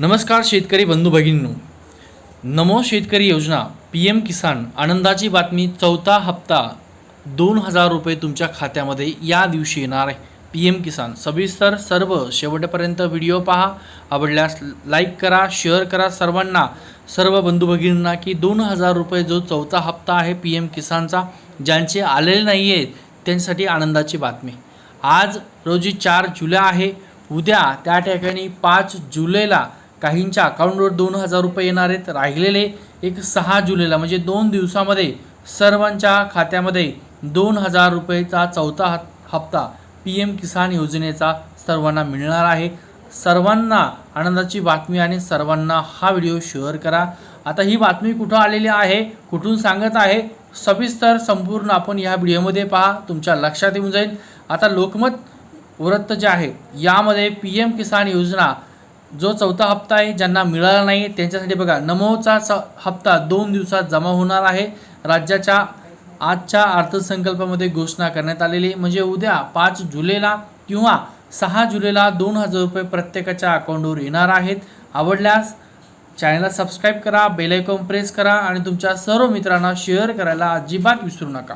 नमस्कार शेतकरी बंधू भगिनींनो. नमो शेतकरी योजना पी एम किसान आनंदाची बातमी चौथा हप्ता दोन हजार रुपये तुमच्या खात्यामध्ये या दिवशी येणार आहे. पी एम किसान सविस्तर सर्व शेवटपर्यंत व्हिडिओ पहा. आवडल्यास लाईक करा शेअर करा सर्वांना. सर्व बंधू भगिनींना की दोन हजार रुपये जो चौथा हप्ता आहे पी एम किसानचा ज्यांचे आलेले नाही आहेत त्यांच्यासाठी आनंदाची बातमी. आज रोजी चार जुलै आहे. उद्या त्या ठिकाणी पाच जुलैला काहींच्या अकाउंटवर दोन हजार रुपये येणार आहेत राहिलेले एक सहा जुलैला म्हणजे दोन दिवसामध्ये सर्वांच्या खात्यामध्ये दोन हजार रुपयेचा चौथा हप्ता पी एम किसान योजनेचा सर्वांना मिळणार आहे. सर्वांना आनंदाची बातमी आणि सर्वांना हा व्हिडिओ शेअर करा. आता ही बातमी कुठं आलेली आहे कुठून सांगत आहे सविस्तर संपूर्ण आपण या व्हिडिओमध्ये पहा तुमच्या लक्षात येऊन जाईल. आता लोकमत वृत्त जे आहे यामध्ये पी एम किसान योजना जो चौथा हप्ता आहे ज्यांना मिळाला नाही त्यांच्यासाठी बघा नमोचा स हप्ता दोन दिवसात जमा होणार आहे. राज्याच्या आजच्या अर्थसंकल्पामध्ये घोषणा करण्यात आलेली म्हणजे उद्या पाच जुलैला किंवा सहा जुलैला दोन हजार रुपये प्रत्येकाच्या अकाउंटवर येणार आहेत. आवडल्यास चॅनलला सबस्क्राईब करा बेलायकॉन प्रेस करा आणि तुमच्या सर्व मित्रांना शेअर करायला अजिबात विसरू नका.